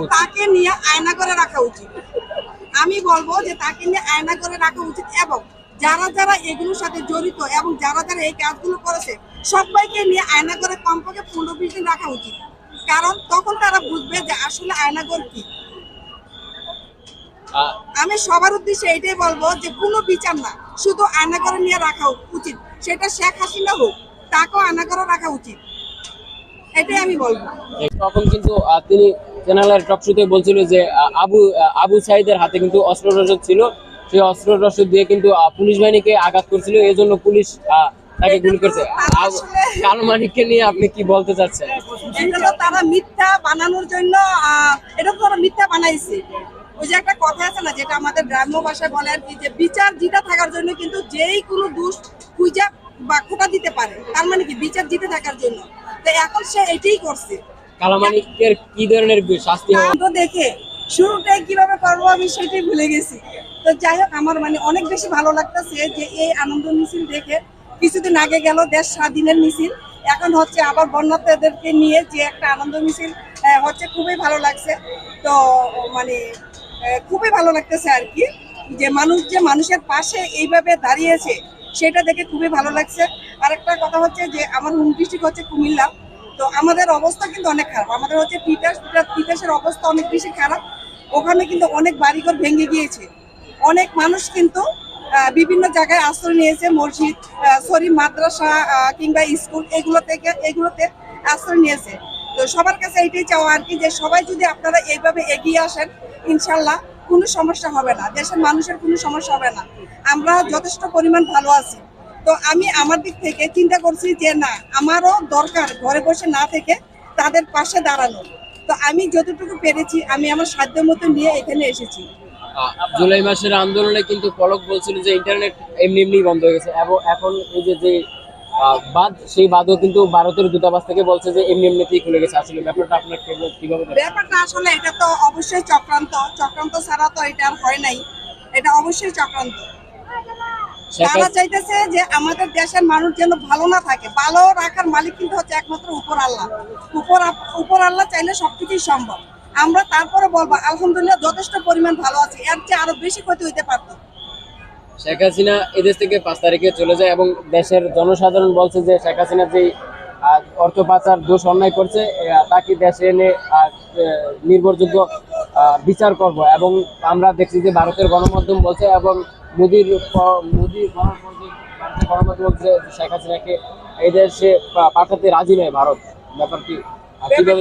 উচিত। তাকে নিয়ে আয়না করে রাখা উচিত। আমি বলব যে তাকে নিয়ে আয়না করে রাখা উচিত এবং যারা যারা এগুলোর সাথে জড়িত এবং যারা যারা এই কাজগুলো করেছে সবাইকে নিয়ে আয়না করে কমপক্ষে পনেরো বিশ দিন রাখা উচিত। কারণ তখন তারা বুঝবে যে আসলে আয়নাগর কি। আমি সবার উদ্দেশ্যে এটাই বলব যে কোনো বিচার না শুধু আয়নাগরে নিয়ে রাখা উচিত। সেটা শেখ হাসিনা হোক তাকেও আয়নাগরে রাখা উচিত। এটাই আমি বলব। তখন কিন্তু তিনি চ্যানেলের টকশোতে বলছিল যে আবু আবু সাইদের হাতে কিন্তু অস্ত্র রসদ ছিল। সেই অস্ত্র রসদ দিয়ে কিন্তু পুলিশ বাহিনীকে আঘাত করছিল। এই জন্য পুলিশ তাকে গুলি করছে। নিয়ে আপনি কি বলতে চাচ্ছেন? তারা মিথ্যা বানানোর জন্য এটা তারা মিথ্যা বানাইছে। ওই যে একটা কথা আছে না, যেটা আমাদের গ্রাম্য ভাষায় বলে আর কি, যে বিচার জিতা থাকার জন্য কিন্তু যেই কোনো দোষ খুঁজা বা খোটা দিতে পারে। তার মানে কি, বিচার জিতে থাকার জন্য। তো এখন সে এটাই করছে। কালো মানিকের কি ধরনের শাস্তি তো দেখে শুরুটাই কীভাবে করব আমি সেটাই ভুলে গেছি। তো যাই হোক, আমার মানে অনেক বেশি ভালো লাগতেছে যে এই আনন্দ মিছিল দেখে কিছুদিন আগে গেল দেশ স্বাধীনের মিছিল। এখন হচ্ছে আবার বন্যার্থীদেরকে নিয়ে যে একটা আনন্দ মিছিল হচ্ছে খুবই ভালো লাগছে। তো মানে খুবই ভালো লাগতেছে আর কি, যে মানুষ যে মানুষের পাশে এইভাবে দাঁড়িয়েছে, সেটা দেখে খুবই ভালো লাগছে। আরেকটা কথা হচ্ছে যে আমার হোম ডিস্ট্রিক্ট হচ্ছে কুমিল্লা। তো আমাদের অবস্থা কিন্তু অনেক খারাপ। আমাদের হচ্ছে তিতাস তিতাসের অবস্থা অনেক বেশি খারাপ। ওখানে কিন্তু অনেক বাড়িঘর ভেঙে গিয়েছে। অনেক মানুষ কিন্তু বিভিন্ন জায়গায় আশ্রয় নিয়েছে, মসজিদ সরি, মাদ্রাসা কিংবা স্কুল, এগুলো থেকে, এগুলোতে আশ্রয় নিয়েছে। তো সবার কাছে এইটাই চাওয়া আর কি যে সবাই যদি আপনারা এইভাবে এগিয়ে আসেন, ইনশাল্লাহ কোনো সমস্যা হবে না। দেশের মানুষের কোনো সমস্যা হবে না। আমরা যথেষ্ট পরিমাণ ভালো আছি। তো আমি আমার দিক থেকে চিন্তা করছি যে না আমারও দরকার ঘরে বসে না থেকে তাদের পাশে দাঁড়ানো। তো আমি যতটুকু পেরেছি আমি আমার সাধ্য মতো নিয়ে এখানে এসেছি। জুলাই মাসের আন্দোলনে কিন্তু পলক বলছিল যে ইন্টারনেট এমনি এমনি বন্ধ হয়ে গেছে। এবং এখন এই যে যে বাদ সেই বাদও কিন্তু ভারতের দূতাবাস থেকে বলছে যে এমনি এমনিতেই খুলে গেছে। আসলে ব্যাপারটা আপনার কিভাবে- কীভাবে ব্যাপারটা আসলে এটা তো অবশ্যই চক্রান্ত। চক্রান্ত ছাড়া তো এটা আর হয় নাই। এটা অবশ্যই চক্রান্ত। তারা চাইতেছে যে আমাদের দেশের মানুষ যেন ভালো না থাকে। ভালো রাখার মালিক কিন্তু হচ্ছে একমাত্র উপর আল্লাহ। উপর উপর আল্লাহ চাইলে সবকিছুই সম্ভব। আমরা তারপরে বলব আলহামদুলিল্লাহ যথেষ্ট পরিমাণ ভালো আছে। এর চেয়ে আরও বেশি ক্ষতি হইতে পারতো। শেখ হাসিনা এদেশ থেকে পাঁচ তারিখে চলে যায় এবং দেশের জনসাধারণ বলছে যে শেখ হাসিনা যে আহ, অর্থ পাচার দোষ অন্যায় করছে তাকে দেশে এনে নির্ভরযোগ্য বিচার করব এবং আমরা দেখছি যে ভারতের গণমাধ্যম বলছে এবং মোদির প- গণমাধ্যম বলছে শেখ হাসিনাকে এই দেশে পাঠাতে রাজি নয় ভারত। ব্যাপারটি?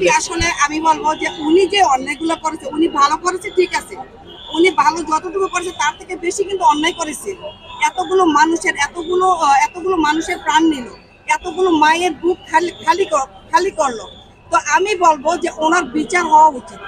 আসলে আমি বলব যে উনি যে অন্যায়গুলো করেছে উনি ভালো করেছে ঠিক আছে। উনি ভালো যতটুকু করেছে তার থেকে বেশি কিন্তু অন্যায় করেছে। এতগুলো মানুষের এতগুলো এতগুলো মানুষের প্রাণ নিল এতগুলো মায়ের বুক খালি খালি কর- খালি করল। তো আমি বলব যে ওনার বিচার হওয়া উচিত।